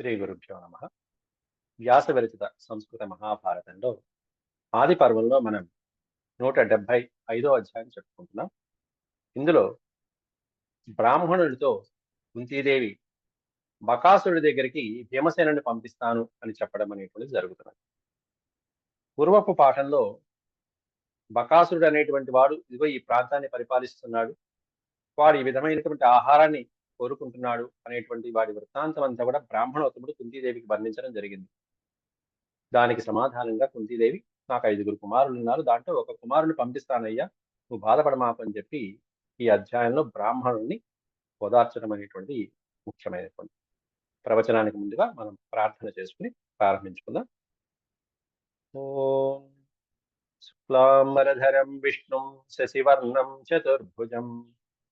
శ్రీ గురుభ్యో నమ. వ్యాస విరచిత సంస్కృత మహాభారతంలో ఆది పర్వంలో మనం నూట డెబ్భై ఐదో అధ్యాయం చెప్పుకుంటున్నాం. ఇందులో బ్రాహ్మణుడితో కుంతీదేవి బకాసురుడి దగ్గరికి భీమసేనుని పంపిస్తాను అని చెప్పడం అనేటువంటిది జరుగుతున్నది. పూర్వపు పాఠంలో బకాసురుడు అనేటువంటి వాడు ఇదిగో ఈ ప్రాంతాన్ని పరిపాలిస్తున్నాడు. వాడు ఈ విధమైనటువంటి ఆహారాన్ని కోరుకుంటున్నాడు అనేటువంటి వాడి వృత్తాంతం అంతా కూడా బ్రాహ్మణోత్తముడు కుంతీదేవికి వర్ణించడం జరిగింది. దానికి సమాధానంగా కుంతీదేవి నాకు ఐదుగురు కుమారులు ఉన్నారు దాంట్లో ఒక కుమారుని పంపిస్తానయ్యా నువ్వు బాధపడమాకు అని చెప్పి ఈ అధ్యాయంలో బ్రాహ్మణుడిని ఓదార్చడం అనేటువంటిది ముఖ్యమైనటువంటి ప్రవచనానికి ముందుగా మనం ప్రార్థన చేసుకుని ప్రారంభించుకుందాం. ఓం శుక్లాంబరధరం విష్ణుం శశివర్ణం చతుర్భుజం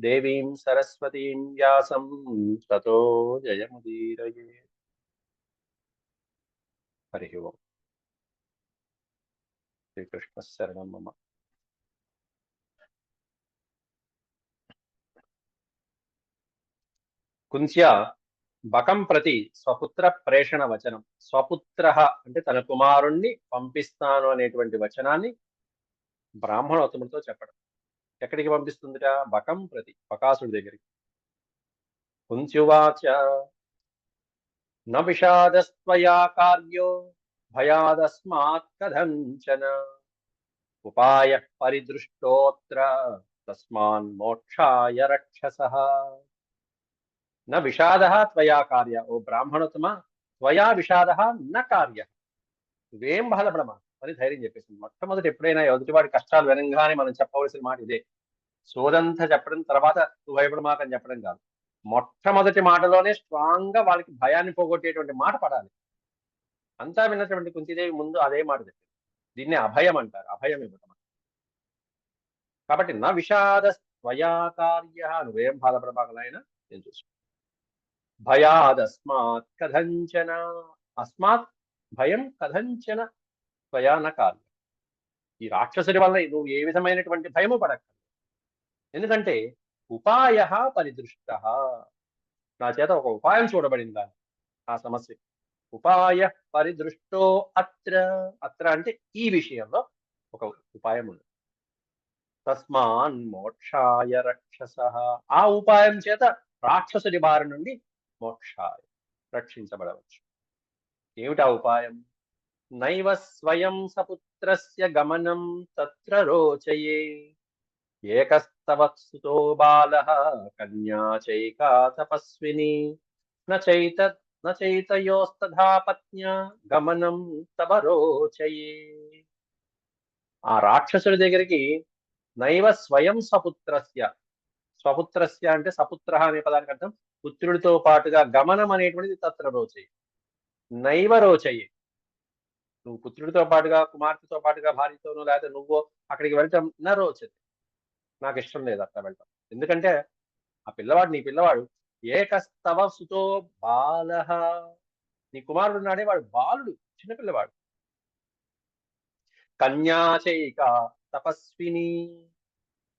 దేవీం సరస్వతీం వ్యాసం తతో జయముదీరయే. హరి ఓం. శ్రీకృష్ణ శరణం మమ. కుంత్య బకం ప్రతి స్వపుత్ర ప్రేషణ వచనం. స్వపుత్ర అంటే తన కుమారుణ్ణి పంపిస్తాను అనేటువంటి వచనాన్ని బ్రాహ్మణోత్తముడితో చెప్పడం. ఎక్కడికి పంపిస్తుందిట? బకం ప్రతి బకాసుడి దగ్గరికి. కుంత్యువాచ న విషాదస్త్వయా కార్యో భయాదస్మాత్ కథంచన. ఉపాయ పరిదృష్టోత్ర తస్మాన్ మోక్షాయ రక్షస. న విషాద త్వయా కార్య ఓ బ్రాహ్మణోత్తమ త్వయా విషాద న కార్య. నువ్వేం బాధపడమా అని ధైర్యం చెప్పేసింది. మొట్టమొదటి ఎప్పుడైనా ఎదుటివాడి కష్టాలు వినంగానే మనం చెప్పవలసిన మాట ఇదే. సోదంతా చెప్పడం తర్వాత నువ్వు భయపడమాకని చెప్పడం కాదు. మొట్టమొదటి మాటలోనే స్ట్రాంగ్గా వాళ్ళకి భయాన్ని పోగొట్టేటువంటి మాట పడాలి. అంతా విన్నటువంటి కుంతిదేవి ముందు అదే మాట చెప్పింది దీన్ని అభయం అంటారు. అభయం ఇవ్వటం కాబట్టి నా విషాద స్వయా కార్య నువ్వేం బాధపడబాకలైనా నేను చూసు భయాదస్మాత్ కథంచన. అస్మాత్ భయం కథంచన. స్వయాన కార్యం ఈ రాక్షసుడి వల్ల నువ్వు ఏ విధమైనటువంటి భయము పడక ఎందుకంటే ఉపాయ పరిదృష్ట. నా చేత ఒక ఉపాయం చూడబడిందా ఆ సమస్య. ఉపాయ పరిదృష్టో అత్ర. అత్ర అంటే ఈ విషయంలో ఒక ఉపాయం ఉంది. తస్మాన్ మోక్షాయ రక్షస. ఆ ఉపాయం చేత రాక్షసుడి బారి నుండి మోక్షాయ రక్షించబడవచ్చు. ఏమిటా ఉపాయం? నైవ స్వయం సపుత్రస్య గమనం తత్ర రోచయే ఏకస్తవత్సుతో బాల కన్యా చైకా తపస్విని నైత నైతయోస్తథా పత్న్యా గమనం తవ రోచయే ఆ రాక్షసుడి దగ్గరికి నైవ స్వయం సపుత్రస్య స్వపుత్రస్య అంటే సపుత్ర అనే పదానికి అర్థం పుత్రుడితో పాటుగా గమనం అనేటువంటిది తత్ర రోచయి నైవ రోచయి. నువ్వు పుత్రుడితో పాటుగా కుమార్తెతో పాటుగా భార్యతోనో లేకపోతే నువ్వు అక్కడికి వెళ్తాం నా రోచది నాకు ఇష్టం లేదు అట్లా వెళ్తాం ఎందుకంటే ఆ పిల్లవాడు నీ పిల్లవాడు ఏకస్తవసుతో బాల. నీ కుమారుడు నాడే వాడు బాలుడు చిన్నపిల్లవాడు కన్యాచైక తపస్విని.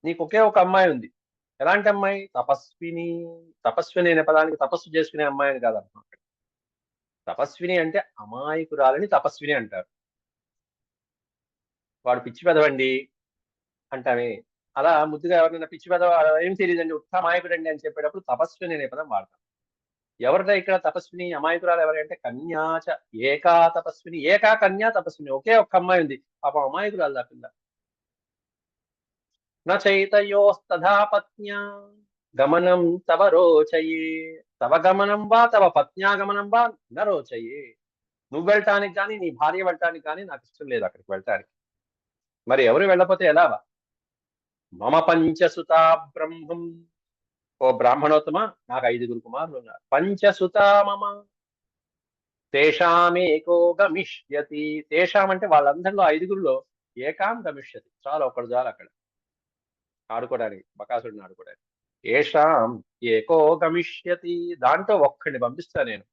నీకు ఒకే ఒక అమ్మాయి ఉంది. ఎలాంటి అమ్మాయి? తపస్విని. తపస్విని అనే పదానికి తపస్సు చేసుకునే అమ్మాయి అని కాదు అర్థం అక్కడ తపస్విని అంటే అమాయకురాలని తపస్విని అంటారు. వాడు పిచ్చి పెదవండి అంటామే. అలా ముద్దుగా ఎవరైనా పిచ్చి పెదవ ఏం తెలియదండి ఉత్త అమాయకుడండి అని చెప్పేటప్పుడు తపస్విని అనే పదం వాడతాం. ఎవరిదా ఇక్కడ తపస్విని అమాయకురాలు ఎవరంటే కన్యాచ ఏకా తపస్విని ఏకా కన్యా తపస్విని ఒకే ఒక్క అమ్మాయి ఉంది. పాపం అమాయకురాలు దా పిల్ల నైతయోస్తథా పత్న్యా గమనం తవ రోచయే. తవ గమనం వా తవ పత్న్యాగమనం వా నరోచయే నువ్వు వెళ్ళటానికి కానీ నీ భార్య వెళ్ళటానికి కానీ నాకు ఇష్టం లేదు అక్కడికి వెళ్ళటానికి మరి ఎవరు వెళ్ళపోతే ఎలావా మమ పంచసుత బ్రహ్మం. ఓ బ్రాహ్మణోత్తమ నాకు ఐదుగురు కుమారులు ఉన్నారు. పంచసుత మమ. తేషామేకో గమిష్యతి. తేషాం అంటే వాళ్ళందరిలో ఐదుగురిలో ఏకాం గమిష్యతి చాలా ఒకడు చాలు అక్కడ. ఆడుకోవడానికి బకాసుడిని ఆడుకోవడానికి. ఏషాం ఏకో గమిష్యతి దాంట్లో ఒక్కడిని పంపిస్తా నేను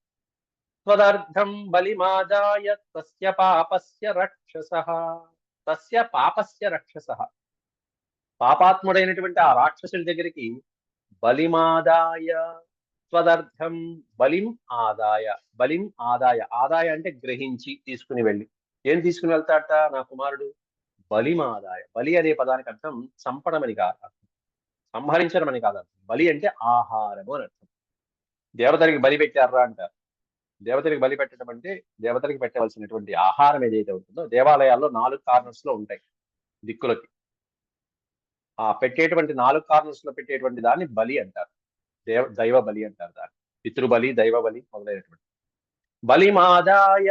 త్వదర్థం బలిమాదాయ తస్య పాపస్య రక్షస తస్య పాపస్య రక్షస పాపాత్ముడైనటువంటి ఆ రాక్షసుడి దగ్గరికి బలిమాదాయ త్వదర్థం బలిం ఆదాయ బలిం ఆదాయ ఆదాయ అంటే గ్రహించి తీసుకుని వెళ్ళి ఏం తీసుకుని వెళ్తాట నా కుమారుడు బలిమాదాయ బలి అనే పదానికి అర్థం సంపడమని కాదు సంహరించడం అని కాదు బలి అంటే ఆహారము అని అర్థం. దేవతలకి బలి పెట్టారా అంటారు. దేవతలకి బలి పెట్టడం అంటే దేవతలకి పెట్టవలసినటువంటి ఆహారం ఏదైతే ఉంటుందో దేవాలయాల్లో నాలుగు కార్నర్స్లో ఉంటాయి దిక్కులకి. ఆ పెట్టేటువంటి నాలుగు కార్నర్స్లో పెట్టేటువంటి దాన్ని బలి అంటారు. దేవ దైవ బలి అంటారు దాన్ని. పితృబలి దైవ బలి మొదలైనటువంటి. బలి మాదాయ.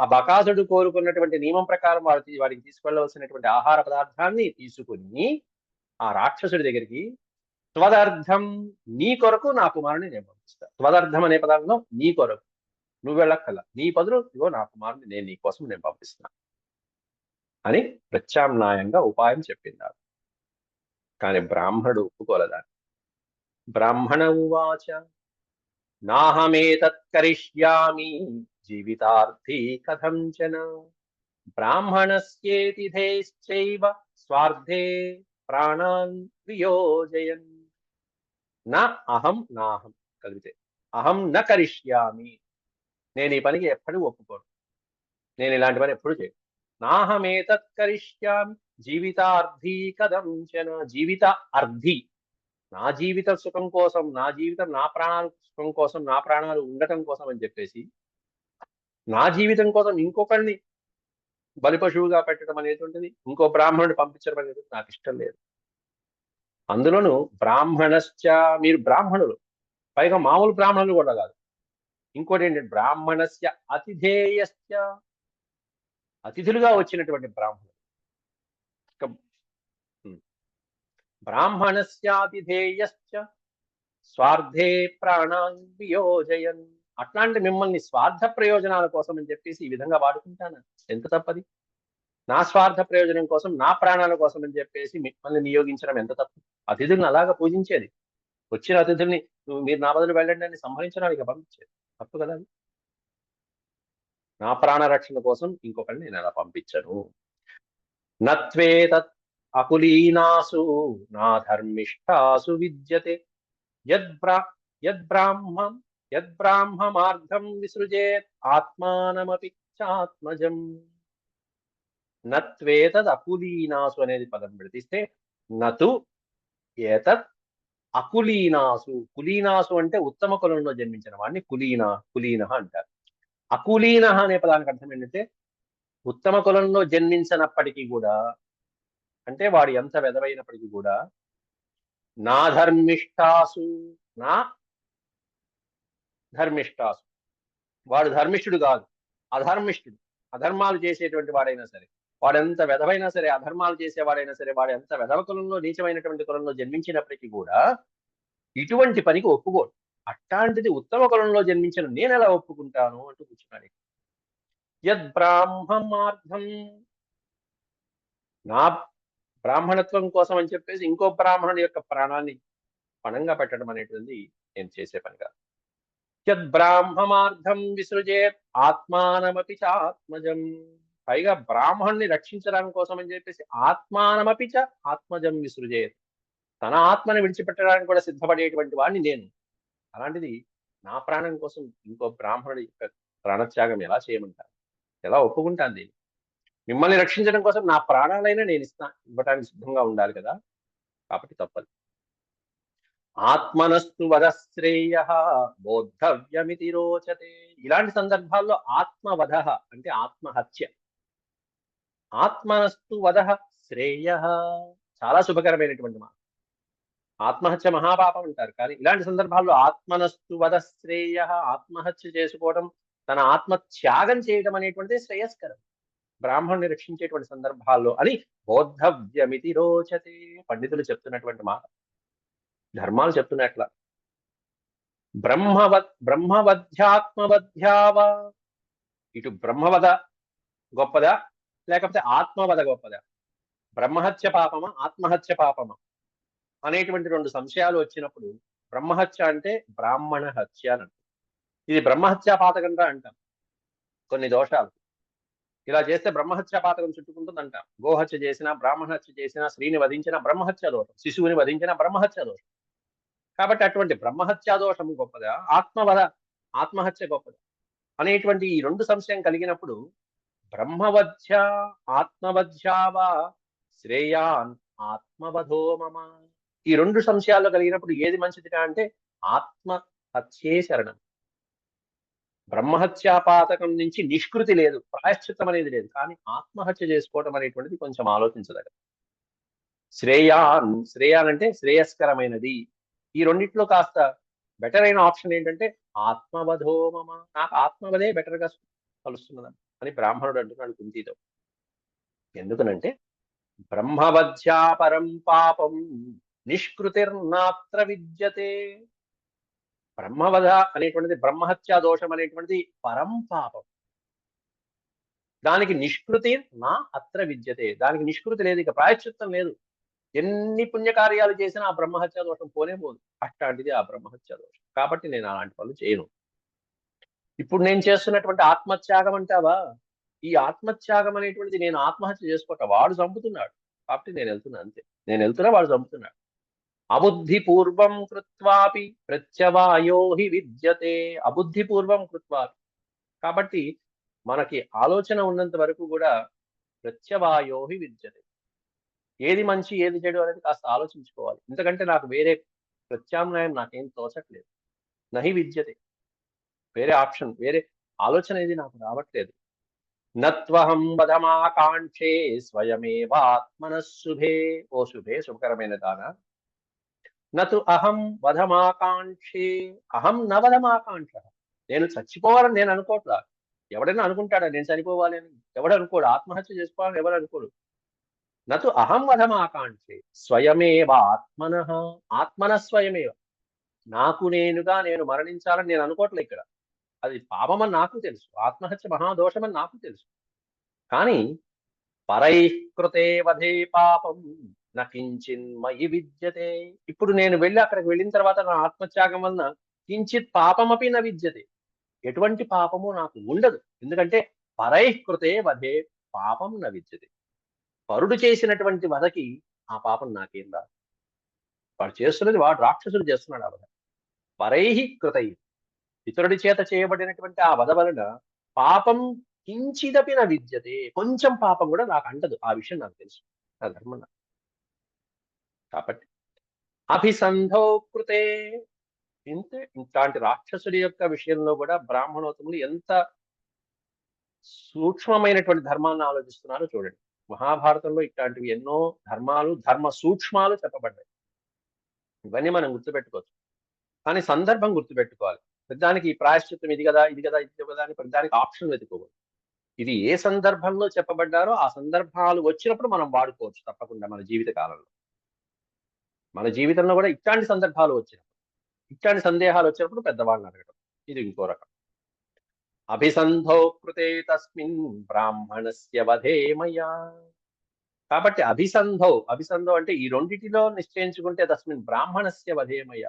ఆ బకాసుడు కోరుకున్నటువంటి నియమం ప్రకారం వాడి వాడికి తీసుకెళ్ళవలసినటువంటి ఆహార పదార్థాన్ని తీసుకుని ఆ రాక్షసుడి దగ్గరికి త్వదర్థం నీ కొరకు నా కుమారుని నేను పంపిస్తా. త్వదర్థం అనే పదార్థం నీ కొరకు. నువ్వు వెళ్ళక్కల. నీ పదులు ఇగో నా కుమారుని నేను నీ కోసం నేను పంపిస్తున్నా అని ప్రత్యామ్నాయంగా ఉపాయం చెప్పిందాడు కానీ బ్రాహ్మణుడు ఒప్పుకోలేదాన్ని బ్రాహ్మణ ఉవాచ నాహమేతత్ కరిష్యామి జీవితార్థీ కథంచన. బ్రాహ్మణస్యేతిథేశ్చైవ స్వార్థే ప్రాణాన్ వియోజయన్. నా అహం నాహం కలిగితే అహం న కరిష్యామి. నేను ఈ పనికి ఎప్పుడు ఒప్పుకోను. నేను ఇలాంటి పని ఎప్పుడు చేయను. నాహమేతత్ కరిష్యామి. జీవితార్థి కదంచన. జీవిత అర్థి. నా జీవిత సుఖం కోసం నా జీవితం నా ప్రాణాలు సుఖం కోసం నా ప్రాణాలు ఉండటం కోసం అని చెప్పేసి నా జీవితం కోసం ఇంకొకరిని బలి పశువుగా పెట్టడం అనేటువంటిది ఇంకో బ్రాహ్మణుడు పంపించడం అనేది నాకు ఇష్టం లేదు. అందులోను బ్రాహ్మణశ్చ మీరు బ్రాహ్మణులు. పైగా మామూలు బ్రాహ్మణులు కూడా కాదు. ఇంకోటి ఏంటంటే బ్రాహ్మణస్య అతిథేయస్య అతిథులుగా వచ్చినటువంటి బ్రాహ్మణుడు ఇక, స్వార్థే ప్రాణాన్ వియోజయన్. అట్లాంటి మిమ్మల్ని స్వార్థ ప్రయోజనాల కోసం అని చెప్పేసి ఈ విధంగా వాడుకుంటాను. ఎంత తప్పది? నా స్వార్థ ప్రయోజనం కోసం నా ప్రాణాల కోసం అని చెప్పేసి మిమ్మల్ని నియోగించడం ఎంత తప్పు? అతిథుల్ని అలాగా పూజించేది. వచ్చిన అతిథుల్ని మీరు నా బదులు వెళ్ళండి అని సంహరించడానికి పంపించేది. తప్పు కదా నా ప్రాణ రక్షణ కోసం ఇంకొకరిని నేను అలా పంపించను. నత్వేతత్ అకులీనాసు నా ధర్మిష్టాసు విద్యతే. యద్బ్రా యద్బ్రాహ్మం యద్బ్రాహ్మమార్థం విసృజేత్ ఆత్మానమపి చాత్మజం. నత్వేతద్ అకులీనాసు అనేది పదం పెడితే నతు ఏతత్ అకులీనాసు. కులీనాసు అంటే ఉత్తమ కులంలో జన్మించిన వాడిని కులీన కులీన అంటారు. అకులీన అనే పదానికి అర్థం ఏంటంటే ఉత్తమ కులంలో జన్మించినప్పటికీ కూడా అంటే వాడు ఎంత వెదవైనప్పటికీ కూడా నా ధర్మిష్టాసు నా ధర్మిష్టాసు. వాడు ధర్మిష్ఠుడు కాదు అధర్మిష్ఠుడు. అధర్మాలు చేసేటువంటి వాడైనా సరే వాడు ఎంత వెధవైనా సరే అధర్మాలు చేసేవాడైనా సరే వాడు ఎంత వెధవ కులంలో నీచమైనటువంటి కులంలో జన్మించినప్పటికీ కూడా ఇటువంటి పనికి ఒప్పుకోడు. అట్లాంటిది ఉత్తమ కులంలో జన్మించిన నేను ఎలా ఒప్పుకుంటాను అంటూ కూర్చున్నాడు యద్ బ్రాహ్మమార్థం నా బ్రాహ్మణత్వం కోసం అని చెప్పేసి ఇంకో బ్రాహ్మణుడి యొక్క ప్రాణాన్ని పణంగా పెట్టడం అనేటువంటిది నేను చేసే పని కాదు. యద్ బ్రాహ్మమార్థం విసృజేత్ ఆత్మానమపి చ ఆత్మజం. పైగా బ్రాహ్మణ్ణి రక్షించడానికి కోసం అని చెప్పేసి ఆత్మానమపి చ ఆత్మజం విసృజేత్. తన ఆత్మని విడిచిపెట్టడానికి కూడా సిద్ధపడేటువంటి వాడిని నేను. అలాంటిది నా ప్రాణం కోసం ఇంకో బ్రాహ్మణుడి యొక్క ప్రాణత్యాగం ఎలా చేయమంటారు? ఎలా ఒప్పుకుంటాను దీన్ని మిమ్మల్ని రక్షించడం కోసం నా ప్రాణాలైనా నేను ఇస్తా ఇవ్వడానికి సిద్ధంగా ఉండాలి కదా? కాబట్టి తప్పదు. ఆత్మనస్తు వధశ్రేయ బోద్ధవ్యమితి రోచతే. ఇలాంటి సందర్భాల్లో ఆత్మవధ అంటే ఆత్మహత్య. ఆత్మనస్తు వధ శ్రేయ. చాలా శుభకరమైనటువంటి మాట ఆత్మహత్య మహాపాపం అంటారు. కానీ ఇలాంటి సందర్భాల్లో ఆత్మనస్తు వధ శ్రేయ ఆత్మహత్య చేసుకోవడం తన ఆత్మ త్యాగం చేయడం అనేటువంటిది శ్రేయస్కరం. బ్రాహ్మణుని రక్షించేటువంటి సందర్భాల్లో అని బోద్ధవ్యమితి రోచతే. పండితులు చెప్తున్నటువంటి మాట. ధర్మాలు చెప్తున్నట్ల బ్రహ్మవద్ బ్రహ్మవధ్యాత్మవధ్యావా ఇటు బ్రహ్మవద గొప్పదా లేకపోతే ఆత్మవద గొప్పదా? బ్రహ్మహత్య పాపమా ఆత్మహత్య పాపమా? అనేటువంటి రెండు సంశయాలు వచ్చినప్పుడు బ్రహ్మహత్య అంటే బ్రాహ్మణ హత్య అని అంటాం. ఇది బ్రహ్మహత్యా పాతకంగా అంటాం. కొన్ని దోషాలు. ఇలా చేస్తే బ్రహ్మహత్యా పాతకం చుట్టుకుంటుంది అంటాం గోహత్య చేసినా బ్రాహ్మణ హత్య చేసినా స్త్రీని వధించిన బ్రహ్మహత్య దోషం. శిశువుని వధించిన బ్రహ్మహత్య దోషం. కాబట్టి అటువంటి బ్రహ్మహత్యా గొప్పదా? ఆత్మవద ఆత్మహత్య గొప్పదా? అనేటువంటి ఈ రెండు సంశయం కలిగినప్పుడు బ్రహ్మవధ్య ఆత్మవధ్యావా శ్రేయాన్ ఆత్మవధో మమ. ఈ రెండు సంశయాల్లో కలిగినప్పుడు ఏది మంచిదిగా అంటే ఆత్మ హత్యే శరణం బ్రహ్మహత్యాపాతకం నుంచి నిష్కృతి లేదు ప్రాయశ్చిత్తం అనేది లేదు కానీ ఆత్మహత్య చేసుకోవటం అనేటువంటిది కొంచెం ఆలోచించదగ శ్రేయాన్ శ్రేయాన్ అంటే శ్రేయస్కరమైనది. ఈ రెండిట్లో కాస్త బెటర్ అయిన ఆప్షన్ ఏంటంటే ఆత్మవధో మమ. నాకు ఆత్మవధే బెటర్గా కలుస్తున్నదని అని బ్రాహ్మణుడు అంటున్నాడు కుంతితో. ఎందుకనంటే బ్రహ్మవధ్యాపరం పాపం నిష్కృతిర్నాత్ర విద్యతే. బ్రహ్మవధ అనేటువంటిది బ్రహ్మహత్యా దోషం అనేటువంటిది పరం పాపం. దానికి నిష్కృతి నా అత్ర విద్యతే. దానికి నిష్కృతి లేదు ఇక ప్రాయశ్చిత్తం లేదు. ఎన్ని పుణ్యకార్యాలు చేసినా ఆ బ్రహ్మహత్యా దోషం పోనే పోదు. అట్లాంటిది ఆ బ్రహ్మహత్యా దోషం. కాబట్టి నేను అలాంటి పనులు చేయను. ఇప్పుడు నేను చేస్తున్నటువంటి ఆత్మత్యాగం అంటావా? ఈ ఆత్మత్యాగం అనేటువంటిది నేను ఆత్మహత్య చేసుకోవటం వాడు చంపుతున్నాడు. కాబట్టి నేను వెళ్తున్నా అంతే. నేను వెళ్తున్నా వాడు చంపుతున్నాడు. అబుద్ధి పూర్వం కృత్వాపి ప్రత్యవాయో హి విద్యతే. అబుద్ధి పూర్వం కృత్వాపి. కాబట్టి మనకి ఆలోచన ఉన్నంత వరకు కూడా ప్రత్యవాయో హి విద్యతే. ఏది మంచి ఏది చెడు అనేది కాస్త ఆలోచించుకోవాలి. ఎందుకంటే నాకు వేరే ప్రత్యామ్నాయం నాకేం తోచట్లేదు. నహి విద్యతే. వేరే ఆప్షన్ వేరే ఆలోచన ఏది నాకు రావట్లేదు. నత్వహం వధమాకాంక్షే స్వయమేవాత్మన శుభే ఓ శుభే శుభకరమైన దాన. నతు అహం వధమాకాంక్షే అహం న వధమాకాంక్ష నేను చచ్చిపోవాలని నేను అనుకోవట్లా ఎవడైనా అనుకుంటాడా నేను చనిపోవాలి అని? ఎవడు అనుకోడు ఆత్మహత్య చేసుకోవాలని ఎవరు అనుకోడు నతు అహం వధమాకాంక్షే. స్వయమేవ ఆత్మన ఆత్మన స్వయమేవ. నాకు నేనుగా నేను మరణించాలని నేను అనుకోవట్లే ఇక్కడ. అది పాపమని నాకు తెలుసు. ఆత్మహత్య మహాదోషమని నాకు తెలుసు. కానీ పరైకృతే వధే పాపం. నకించిన్మయి విద్యతే. ఇప్పుడు నేను వెళ్ళి అక్కడికి వెళ్ళిన తర్వాత నా ఆత్మత్యాగం వలన కించిత్ పాపమపి న విద్యతే. ఎటువంటి పాపము నాకు ఉండదు. ఎందుకంటే పరైకృతే వధే పాపం న విద్యతే. పరుడు చేసినటువంటి వధకి ఆ పాపం నాకేం రాదు. వాడు చేస్తున్నది వాడు రాక్షసుడు చేస్తున్నాడు ఆ వధ. పరైహి కృతై. ఇతరుడి చేత చేయబడినటువంటి ఆ వధ వలన పాపం కించిదపి నా విద్యతే. కొంచెం పాపం కూడా నాకు అంటదు. ఆ విషయం నాకు తెలుసు. నా ధర్మం కాబట్టి అభిసంధో కృతే. ఇంతే ఇట్లాంటి రాక్షసుడి యొక్క విషయంలో కూడా బ్రాహ్మణోత్తములు ఎంత సూక్ష్మమైనటువంటి ధర్మాన్ని ఆలోచిస్తున్నారో చూడండి. మహాభారతంలో ఇట్లాంటివి ఎన్నో ధర్మాలు ధర్మ సూక్ష్మాలు చెప్పబడ్డాయి. ఇవన్నీ మనం గుర్తుపెట్టుకోవచ్చు. కానీ సందర్భం గుర్తుపెట్టుకోవాలి. ప్రతిదానికి ఈ ప్రాయశ్చిత్తం ఇది కదా ఇది కదా ఇది కదా అని ప్రతిదానికి ఆప్షన్ వెతుకోకూడదు ఇది ఏ సందర్భంలో చెప్పబడ్డారో ఆ సందర్భాలు వచ్చినప్పుడు మనం వాడుకోవచ్చు తప్పకుండా మన జీవిత కాలంలో. మన జీవితంలో కూడా ఇట్లాంటి సందర్భాలు వచ్చినప్పుడు ఇట్లాంటి సందేహాలు వచ్చినప్పుడు పెద్దవాళ్ళని అడగడం ఇది ఇంకో రకం. అభిసంధో కృతే తస్మిన్ బ్రాహ్మణస్య వధేమయా కాబట్టి అభిసంధో అభిసంధో అంటే ఈ రెండిటిలో నిశ్చయించుకుంటే తస్మిన్ బ్రాహ్మణస్య వధేమయ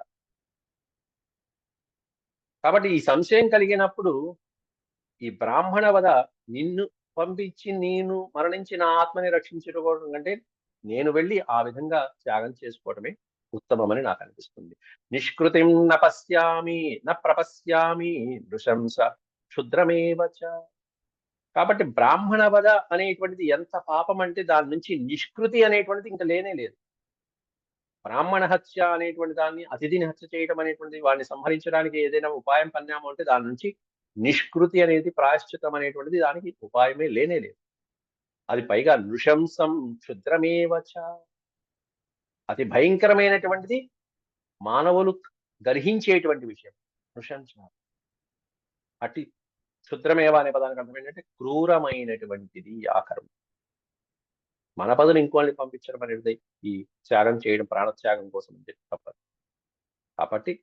కాబట్టి ఈ సంశయం కలిగినప్పుడు ఈ బ్రాహ్మణ వధ నిన్ను పంపించి నేను మరణించి నా ఆత్మని రక్షించుకోవడం కంటే నేను వెళ్ళి ఆ విధంగా త్యాగం చేసుకోవడమే ఉత్తమమని నాకు అనిపిస్తుంది. నిష్కృతిం న పశ్యామి న ప్రపశ్యామి నృశంస క్షుద్రమేవ కాబట్టి బ్రాహ్మణ వధ అనేటువంటిది ఎంత పాపం అంటే దాని నుంచి నిష్కృతి అనేటువంటిది ఇంకా లేనే లేదు. బ్రాహ్మణ హత్య అనేటువంటి దాన్ని అతిథిని హత్య చేయడం అనేటువంటిది వాడిని సంహరించడానికి ఏదైనా ఉపాయం పన్నాము అంటే దాని నుంచి నిష్కృతి అనేది ప్రాయశ్చితం అనేటువంటిది దానికి ఉపాయమే లేనే లేదు. అది పైగా నృశంసం క్షుద్రమేవచ అతి భయంకరమైనటువంటిది మానవులు గర్హించేటువంటి విషయం. నృశంస. అతి క్షుద్రమేవ అనే పదానికి అర్థం ఏంటంటే క్రూరమైనటువంటిది ఆ కర్మ మన పదులు ఇంకోళ్ళని పంపించడం అనేది ఈ త్యాగం చేయడం ప్రాణత్యాగం కోసం అని చెప్పి తప్పదు కాబట్టి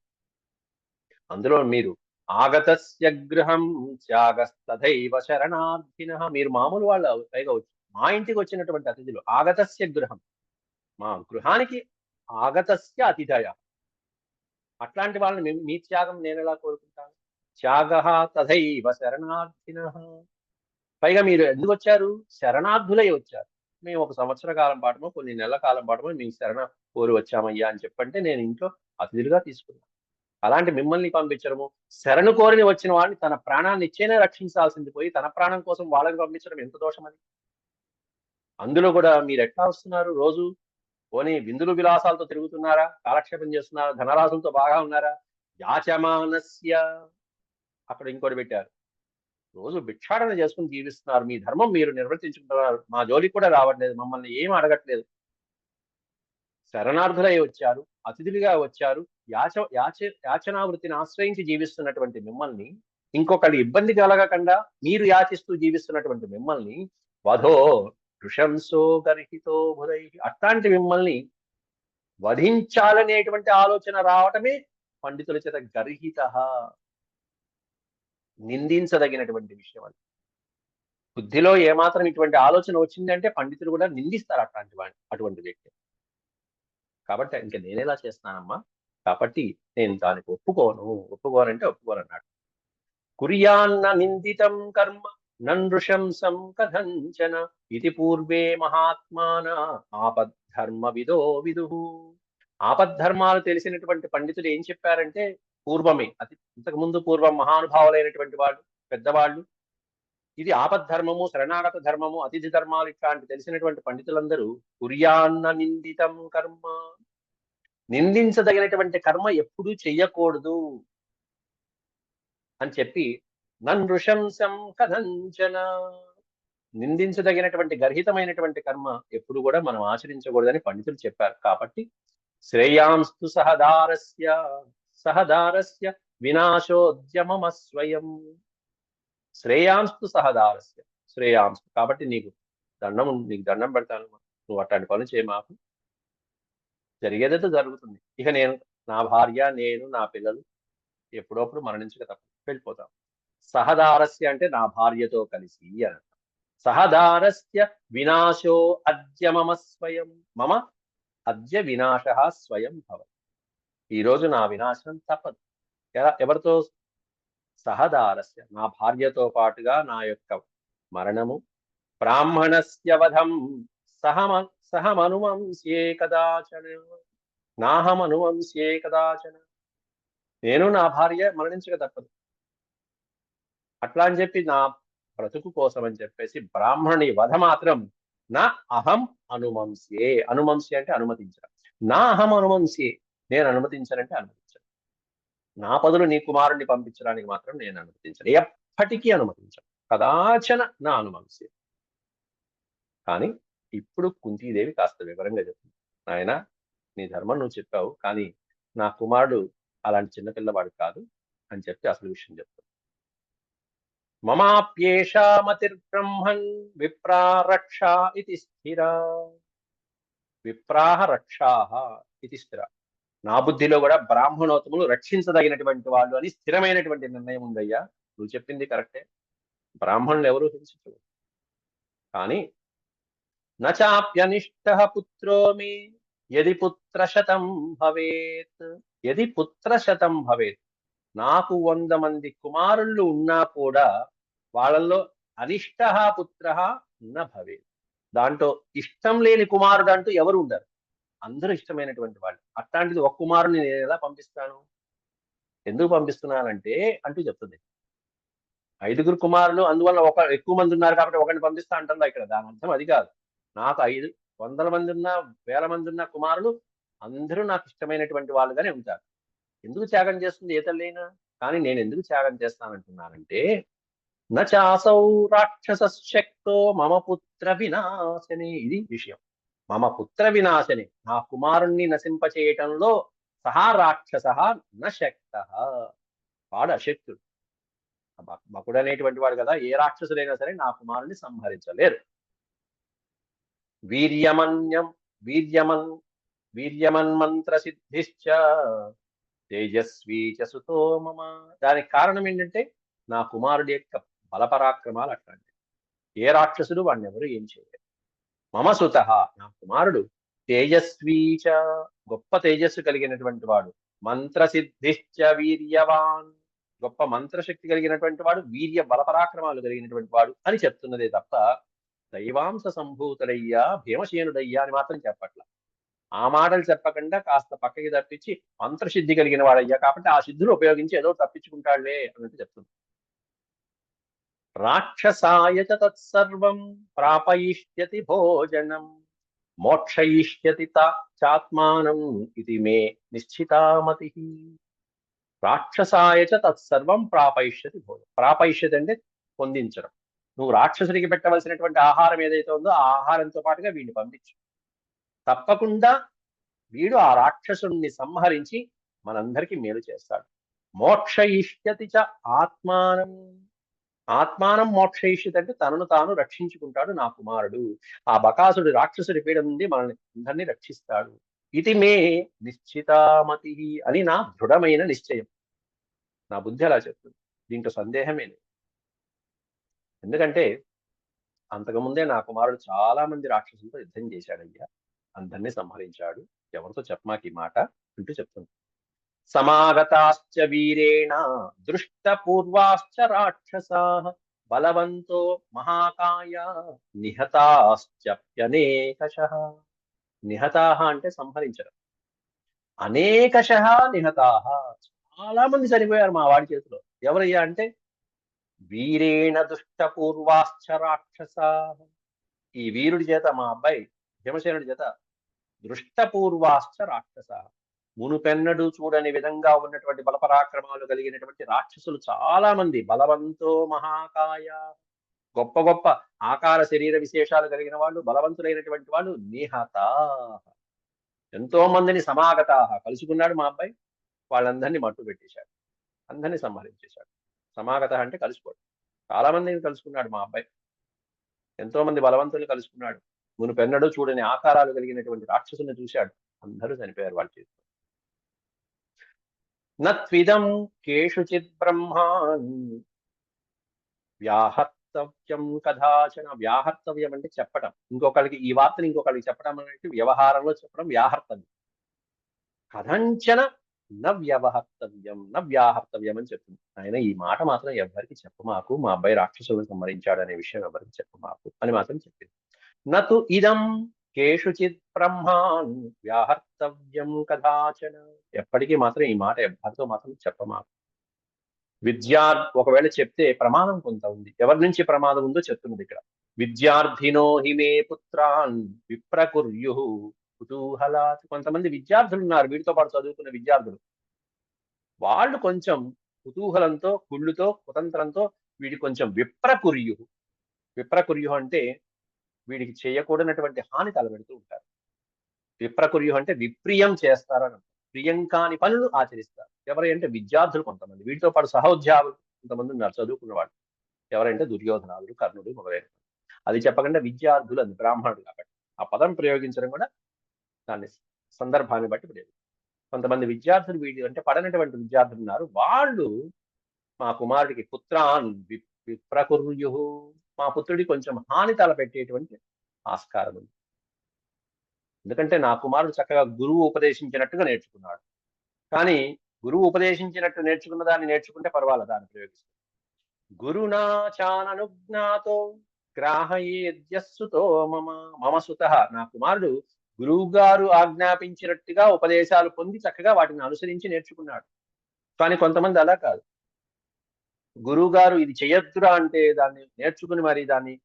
అందులో మీరు ఆగతస్య గృహం త్యాగస్తథైవ శరణార్థిన. మీరు మామూలు వాళ్ళు పైగా వచ్చి మా ఇంటికి వచ్చినటువంటి అతిథులు ఆగతస్య గృహం. మా గృహానికి ఆగతస్య అతిథయ. అట్లాంటి వాళ్ళని మీ- మీ త్యాగం నేను ఎలా కోరుకుంటాను? త్యాగ తథైవ శరణార్థిన. పైగా మీరు ఎందుకు వచ్చారు? శరణార్థులై వచ్చారు. మేము ఒక సంవత్సర కాలం పాటమో కొన్ని నెలల కాలం పాటమో మీ శరణ కోరి వచ్చామయ్యా అని చెప్పంటే నేను ఇంట్లో అతిథులుగా తీసుకున్నాను. అలాంటి మిమ్మల్ని పంపించడము శరణు కోరిని వచ్చిన వాడిని తన ప్రాణాన్ని ఇచ్చేనే రక్షించాల్సింది పోయి తన ప్రాణం కోసం వాళ్ళని పంపించడం ఎంత దోషం అది? అందులో కూడా మీరు ఎట్లా వస్తున్నారు రోజు? పోనీ విందులు విలాసాలతో తిరుగుతున్నారా? కాలక్షేపం చేస్తున్నారా? ధనరాశులతో బాగా ఉన్నారా? యాచమానస్య అక్కడ ఇంకోటి పెట్టారు. రోజు భిక్షాటన చేసుకుని జీవిస్తున్నారు. మీ ధర్మం మీరు నిర్వర్తించుకుంటున్నారు. మా జోలికి కూడా రావట్లేదు. మమ్మల్ని ఏం అడగట్లేదు. శరణార్థులై వచ్చారు. అతిథులుగా వచ్చారు. యాచ యాచ యాచనావృత్తిని ఆశ్రయించి జీవిస్తున్నటువంటి మిమ్మల్ని ఇంకొకటి ఇబ్బంది కలగకుండా మీరు యాచిస్తూ జీవిస్తున్నటువంటి మిమ్మల్ని వధో ఋషంసో గర్హితో బుధై అట్లాంటి మిమ్మల్ని వధించాలనేటువంటి ఆలోచన రావటమే పండితుల చేత గర్హిత. నిందించదగినటువంటి విషయం అది. బుద్ధిలో ఏమాత్రం ఇటువంటి ఆలోచన వచ్చిందంటే పండితులు కూడా నిందిస్తారు అట్లాంటి వాడిని అటువంటి వ్యక్తి. కాబట్టి ఇంకా నేనేలా చేస్తానమ్మా కాబట్టి నేను దానికి ఒప్పుకోను ఒప్పుకోనంటే ఒప్పుకోనన్నాడు. అన్నాడు నిందితం కర్మ నృశంసం కథంచన ఇది పూర్వే మహాత్మాన ఆపద్ధర్మ విదో విదు. ఆపద్ధర్మాలు తెలిసినటువంటి పండితులు ఏం చెప్పారంటే పూర్వమే. అతి ఇంతకు ముందు పూర్వం మహానుభావులైనటువంటి వాళ్ళు పెద్దవాళ్ళు. ఇది ఆపద్ధర్మము శరణాగత ధర్మము అతిథి ధర్మాలు ఇట్లాంటి తెలిసినటువంటి పండితులందరూ కుర్యాన్న నిందితం కర్మ. నిందించదగినటువంటి కర్మ ఎప్పుడూ చెయ్యకూడదు అని చెప్పి నృశంసం కథంచన. నిందించదగినటువంటి గర్హితమైనటువంటి కర్మ ఎప్పుడు కూడా మనం ఆచరించకూడదని పండితులు చెప్పారు. కాబట్టి శ్రేయాంస్తు సహదారస్య. సహదారస్య వినాశోద్యమ స్వయం శ్రేయాంస్తు సహదారస్య శ్రేయాంస్తు. కాబట్టి నీకు దండం నీకు దండం పెడతాను. నువ్వు అట్లాంటి పనులు చేయ మాకు. జరిగేదైతే జరుగుతుంది. ఇక నేను నా భార్య నేను నా పిల్లలు ఎప్పుడప్పుడు మరణించక తప్ప వెళ్ళిపోతాం. సహదారస్య అంటే నా భార్యతో కలిసి అని సహదారస్య వినాశో అద్య మమ స్వయం మమ అద్య వినాశ స్వయం భవ ఈరోజు నా వినాశనం తప్పదు. ఎవరితో? సహదారస్య. నా భార్యతో పాటుగా నా యొక్క మరణము. బ్రాహ్మణస్య వధం సహమ సహమనువంశ్యే కదాచన. నాహమనువంశ్యే కదాచన. నేను నా భార్య మరణించక తప్పదు. అట్లా అని చెప్పి నా బ్రతుకు కోసం అని చెప్పేసి బ్రాహ్మణి వధ మాత్రం నా అహం అనుమంస్యే అనుమంస్యే అంటే అనుమతించడం. నా అహం అనుమంస్యే నేను అనుమతించనంటే అనుమతించను. నా పదులు నీ కుమారుణ్ణి పంపించడానికి మాత్రం నేను అనుమతించను. ఎప్పటికీ అనుమతించను. కదాచన నా అనుమంస్యే కానీ ఇప్పుడు కుంతీదేవి కాస్త వివరంగా చెప్తుంది నాయన నీ ధర్మం నువ్వు చెప్పావు కానీ నా కుమారుడు అలాంటి చిన్నపిల్లవాడు కాదు అని చెప్పి అసలు విషయం చెప్తాడు మమాప్యేషామతిర్బ్రహ్మన్ విప్రారక్ష ఇది స్థిర. విప్రాహ రక్షాహ ఇది స్థిర. నా బుద్ధిలో కూడా బ్రాహ్మణోత్తములు రక్షించదగినటువంటి వాళ్ళు అని స్థిరమైనటువంటి నిర్ణయం ఉందయ్యా. నువ్వు చెప్పింది కరెక్టే. బ్రాహ్మణులు ఎవరు హింసించరు. కానీ నచాప్యనిష్ట పుత్రో మే యది పుత్రశతం భవేత్. యది పుత్రశతం భవేత్. నాకు వంద మంది కుమారుళ్ళు ఉన్నా కూడా వాళ్ళల్లో అనిష్ట పుత్ర న భవేత్. దాంట్లో ఇష్టం లేని కుమారుడు అంటూ ఎవరు ఉండరు. అందరూ ఇష్టమైనటువంటి వాళ్ళు. అట్లాంటిది ఒక కుమారుని నేను ఎలా పంపిస్తాను? ఎందుకు పంపిస్తున్నానంటే అంటూ చెప్తుంది. ఐదుగురు కుమారులు అందువల్ల ఒక ఎక్కువ మంది ఉన్నారు కాబట్టి ఒకరిని పంపిస్తా అంటుందా ఇక్కడ. దాని అర్థం అది కాదు. నాకు ఐదు వందల మంది ఉన్న వేల మంది ఉన్న కుమారులు అందరూ నాకు ఇష్టమైనటువంటి వాళ్ళుగానే ఉంటారు. ఎందుకు త్యాగం చేస్తుంది ఏ తల్లైనా కానీ నేను ఎందుకు త్యాగం చేస్తానంటున్నానంటే నచాసౌ రాక్షస శక్తో మమ పుత్ర వినాశనే ఇది విషయం. మమ పుత్ర వినాశని నా కుమారుణ్ణి నశింపచేయటంలో సహా రాక్షస నశక్త. వాడు అశక్తుడు. మకుడు అనేటువంటి వాడు కదా ఏ రాక్షసుడైనా సరే నా కుమారుణ్ణి సంహరించలేరు. వీర్యమన్యం వీర్యమన్ వీర్యమన్మంత్ర సిద్ధిశ్చ తేజస్వీ చసుతో మమ. దానికి కారణం ఏంటంటే నా కుమారుడి యొక్క బలపరాక్రమాలు అట్లాంటివి. ఏ రాక్షసుడు వాడిని ఎవరు ఏం చేయలేరు. మమ సుత. నా కుమారుడు. తేజస్వీచ చ. గొప్ప తేజస్సు కలిగినటువంటి వాడు. మంత్రసిద్ధిశ్చ వీర్యవాన్. గొప్ప మంత్రశక్తి కలిగినటువంటి వాడు వీర్య బలపరాక్రమాలు కలిగినటువంటి వాడు అని చెప్తున్నదే తప్ప దైవాంశ సంభూతుడయ్యా భీమసేనుడయ్యా అని మాత్రం చెప్పట్ల. ఆ మాటలు చెప్పకుండా కాస్త పక్కకి తప్పించి మంత్రసిద్ధి కలిగిన వాడయ్యా కాబట్టి ఆ సిద్ధులు ఉపయోగించి ఏదో తప్పించుకుంటాడులే అన్నట్టు చెప్తుంది. రాక్షసాయ చ తత్సర్వం ప్రాపయిష్యతి భోజనం మోక్షయిష్యతి చాత్మానం ఇది మే నిశ్చితామతి. రాక్షసాయ చ తత్సర్వం ప్రాపయిష్యతి భోజనం ప్రాపయిష్యతి అంటే పొందించడం. నువ్వు రాక్షసుడికి పెట్టవలసినటువంటి ఆహారం ఏదైతే ఉందో ఆ ఆహారంతో పాటుగా వీడిని పంపించు. తప్పకుండా వీడు ఆ రాక్షసుణ్ణి సంహరించి మనందరికీ మేలు చేస్తాడు. మోక్షయిష్యతి చ ఆత్మానం. ఆత్మానం మోక్షయిష్యతి అంటే తనను తాను రక్షించుకుంటాడు నా కుమారుడు. ఆ బకాసుడు రాక్షసుడి పీడ నుండి మనల్ని అందరినీ రక్షిస్తాడు. ఇది మే నిశ్చితామతి అని నా దృఢమైన నిశ్చయం. నా బుద్ధి అలా చెప్తుంది. దీంట్లో సందేహమే లేదు. ఎందుకంటే అంతకుముందే నా కుమారుడు చాలా మంది రాక్షసులతో యుద్ధం చేశాడయ్యా. అందరినీ సంహరించాడు. ఎవరితో చెప్పమాకి మాట? అంటూ చెప్తుంది. సమాగతాశ్చ వీరేణ దృష్టపూర్వాశ్చ రాక్షసా బలవంతో మహాకాయ నిహతాశ్చప్యనేకశ నిహతాహ అంటే సంహరించడం. అనేకశ నిహతాహ చాలా మంది చనిపోయారు మా వాడి చేతిలో. ఎవరయ్యా అంటే వీరేణ దుష్టపూర్వాశ్చ రాక్షస. ఈ వీరుడి చేత మా అబ్బాయి భీమసేనుడి చేత దృష్టపూర్వాశ్చ రాక్షస. మునుపెన్నడూ చూడని విధంగా ఉన్నటువంటి బలపరాక్రమాలు కలిగినటువంటి రాక్షసులు చాలా మంది బలవంతో మహాకాయ. గొప్ప గొప్ప ఆకార శరీర విశేషాలు కలిగిన వాళ్ళు బలవంతులైనటువంటి వాళ్ళు నిహత. ఎంతో మందిని సమాగత. కలుసుకున్నాడు మా అబ్బాయి. వాళ్ళందరినీ మట్టు పెట్టేశాడు. అందరినీ సంహరించేశాడు. సమాగత అంటే కలుసుకోడు చాలా మందిని కలుసుకున్నాడు మా అబ్బాయి. ఎంతో మంది బలవంతుల్ని కలుసుకున్నాడు. మునుపెన్నడూ చూడని ఆకారాలు కలిగినటువంటి రాక్షసుని చూశాడు. అందరూ చనిపోయారు వాళ్ళ చేతిలో. నత్విదం కేషుచిత్ బ్రహ్మాన్ వ్యాహర్తవ్యం కదాచన వ్యాహర్తవ్యం అంటే చెప్పడం. ఇంకొకరికి ఈ వార్తని ఇంకొకరికి చెప్పడం అంటే వ్యవహారంలో చెప్పడం వ్యాహర్తవ్యం. కథంచన న వ్యవహర్తవ్యం న వ్యాహర్తవ్యం అని చెప్తుంది. ఆయన ఈ మాట మాత్రం ఎవరికి చెప్పమాకు మా అబ్బాయి రాక్షసులను సంహరించాడు అనే విషయం ఎవరికి చెప్పమాకు అని మాత్రం చెప్పింది. నతు ఇదం కేషుచిత్ బ్రహ్మాన్ వ్యాహర్తవ్యం కదాచన. ఎప్పటికీ మాత్రం ఈ మాట ఎవ్వరితో మాత్రం చెప్పమాకు. విద్యార్ ఒకవేళ చెప్తే ప్రమాదం కొంత ఉంది. ఎవరి నుంచి ప్రమాదం ఉందో చెప్తున్నది ఇక్కడ. విద్యార్థినో హిమే పుత్రాన్ విప్రకుర్యు కుతూహలాత్. కొంతమంది విద్యార్థులు ఉన్నారు వీటితో పాటు చదువుకున్న విద్యార్థులు. వాళ్ళు కొంచెం కుతూహలంతో కుళ్ళుతో కుతంత్రంతో వీడి కొంచెం విప్రకుర్యు. విప్రకుర్యు అంటే వీడికి చేయకూడనటువంటి హాని తలబెడుతూ ఉంటారు. విప్రకుర్యు అంటే విప్రియం చేస్తారని ప్రియం కాని పనులు ఆచరిస్తారు. ఎవరంటే విద్యార్థులు కొంతమంది. వీటితో పాటు సహోద్యాలు కొంతమంది ఉన్నారు చదువుకున్నవాళ్ళు. ఎవరంటే దుర్యోధనాదులు కర్ణుడు మొదలైన అది చెప్పకుండా విద్యార్థులు అది బ్రాహ్మణుడు కాబట్టి. ఆ పదం ప్రయోగించడం కూడా దాన్ని సందర్భాన్ని బట్టి ప్రయోగం కొంతమంది విద్యార్థులు వీడి అంటే పడనటువంటి విద్యార్థులు ఉన్నారు. వాళ్ళు మా కుమారుడికి పుత్రాన్ వి- విప్రకుర్యు మా పుత్రుడికి కొంచెం హాని తలపెట్టేటువంటి ఆస్కారం ఉంది. ఎందుకంటే నా కుమారుడు చక్కగా గురువు ఉపదేశించినట్టుగా నేర్చుకున్నాడు. కానీ గురువు ఉపదేశించినట్టు నేర్చుకున్న దాన్ని నేర్చుకుంటే పర్వాలేదు దాన్ని ప్రయోగిస్తుంది గురునాచాననుజ్ఞాతో గ్రాహయేద్యస్సుతో మమ మమ సుత. నా కుమారుడు గురువు గారు ఆజ్ఞాపించినట్టుగా ఉపదేశాలు పొంది చక్కగా వాటిని అనుసరించి నేర్చుకున్నాడు. కానీ కొంతమంది అలా కాదు. గురువు గారు ఇది చెయ్యొద్దురా అంటే దాన్ని నేర్చుకుని మరి దాన్ని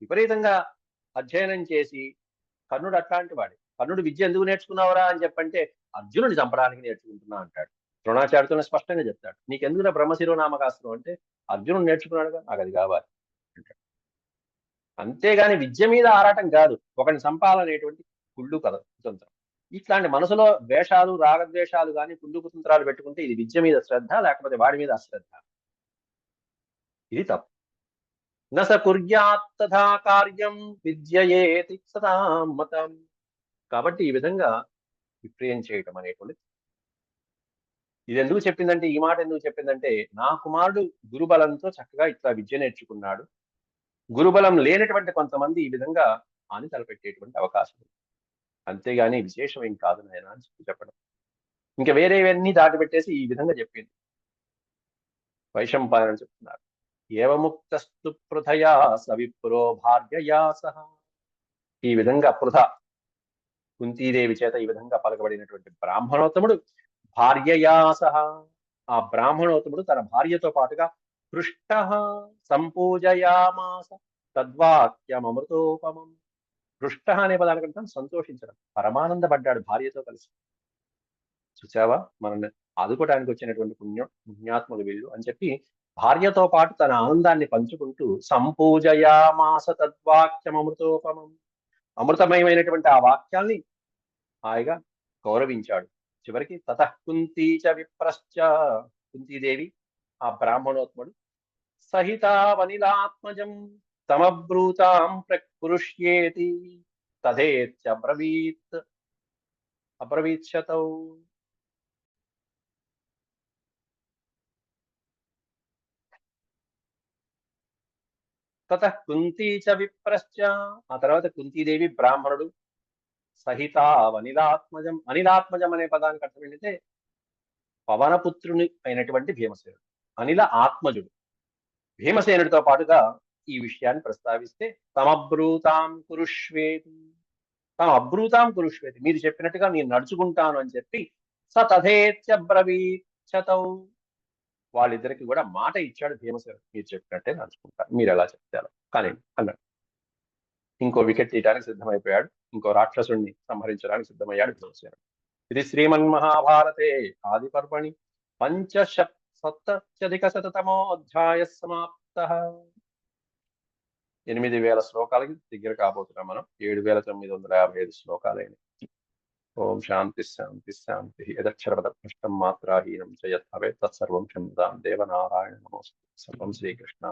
విపరీతంగా అధ్యయనం చేసి కర్ణుడు అట్లాంటి వాడు. కర్ణుడు విద్య ఎందుకు నేర్చుకున్నావురా అని చెప్పంటే అర్జునుని చంపడానికి నేర్చుకుంటున్నా అంటాడు. ద్రోణాచార్యతోనే స్పష్టంగా చెప్తాడు. నీకెందుకు బ్రహ్మశిరోనామకాస్త్రం అంటే అర్జునుడు నేర్చుకున్నాడుగా నాకు అది కావాలి అంటాడు. అంతేగాని విద్య మీద ఆరాటం కాదు. ఒకరిని చంపాలనేటువంటి కుళ్ళు కథ కుతంత్రం. ఇట్లాంటి మనసులో ద్వేషాలు రాగద్వేషాలు కానీ కుళ్ళు కుతంత్రాలు పెట్టుకుంటే ఇది విద్య మీద శ్రద్ధ లేకపోతే వాడి మీద అశ్రద్ధ. ఇది తప్పు. నస కుర్యాత్ కార్యం విద్యయేతి సదా మతం. కాబట్టి ఈ విధంగా విప్రయం చేయటం అనేటువంటిది. ఇది ఎందుకు చెప్పిందంటే ఈ మాట ఎందుకు చెప్పిందంటే నా కుమారుడు గురుబలంతో చక్కగా ఇట్లా విద్య నేర్చుకున్నాడు. గురుబలం లేనటువంటి కొంతమంది ఈ విధంగా అని తలపెట్టేటువంటి అవకాశం ఉంది. అంతేగాని విశేషం ఏం కాదు నాయన అని చెప్పి చెప్పడం. ఇంకా వేరేవన్నీ దాటిపెట్టేసి ఈ విధంగా చెప్పింది. వైశంపాయన చెప్తున్నారు. ఏవముక్తస్తు పృథయా సవిప్రో భార్యయా సహ. ఈ విధంగా పృథ కుంతీదేవి చేత ఈ విధంగా పలకబడినటువంటి బ్రాహ్మణోత్తముడు భార్యయా సహ. ఆ బ్రాహ్మణోత్తముడు తన భార్యతో పాటుగా పృష్ట సంపూజయామాస తద్వాక్యమృతోపమం పృష్ట అనే పదానికి అర్థం సంతోషించడం. పరమానందపడ్డాడు భార్యతో కలిసి. చూసావా? మనల్ని ఆదుకోవడానికి వచ్చినటువంటి పుణ్యం పుణ్యాత్ములు వీళ్ళు అని చెప్పి భార్యతో పాటు తన ఆనందాన్ని పంచుకుంటూ సంపూజయామాస తద్వాక్యం అమృతోపమం అమృతమయమైనటువంటి ఆ వాక్యాల్ని హాయిగా గౌరవించాడు. చివరికి తత కుంతీ చ విప్రశ్చ కుంతీదేవి ఆ బ్రాహ్మణోత్ముడు సహితావనిలాత్మజం తమబ్రూతాం ప్రకృష్యేతి తథేత్యబ్రవీత్ అబ్రవీత్సతౌ తత కుంతీ చ విప్రశ్చ. ఆ తర్వాత కుంతీదేవి బ్రాహ్మణుడు. సహిత అనిలాత్మజం అనిలాత్మజం అనే పదానికి అర్థం ఏంటంటే పవనపుత్రుని అయినటువంటి భీమసేనుడు అనిల ఆత్మజుడు. భీమసేనుడితో పాటుగా ఈ విషయాన్ని ప్రస్తావిస్తే తమబ్రూతాం కురుష్వేతి. తమ అబ్రూతాం కురుష్వేతి. మీరు చెప్పినట్టుగా నేను నడుచుకుంటాను అని చెప్పి స తథేత్యబ్రవీచతౌ వాళ్ళిద్దరికి కూడా మాట ఇచ్చాడు భీమసేనుడు మీరు చెప్పినట్టే నడుచుకుంటారు మీరు ఎలా చెప్తారు. కానీ అన్నాడు. ఇంకో వికెట్ తీయడానికి సిద్ధమైపోయాడు. ఇంకో రాక్షసుడిని సంహరించడానికి సిద్ధమయ్యాడు భీమసేనుడు ఇది శ్రీమన్ మహాభారతే ఆది పర్వణి. పంచశ సప్తత్యధిక శతమో అధ్యాయ సమాప్త. ఎనిమిది వేల శ్లోకాలకి దగ్గర కాబోతున్నాం మనం. ఏడు వేల తొమ్మిది వందల యాభై ఐదు శ్లోకాలైన ఓం శాంతి శాంతి శాంతి యదక్షరపద మాత్రాహీనం చ యత్ భవేత్ తత్సర్వం క్షమ్యతాం దేవనారాయణ నమోస్తు సర్వం శ్రీకృష్ణ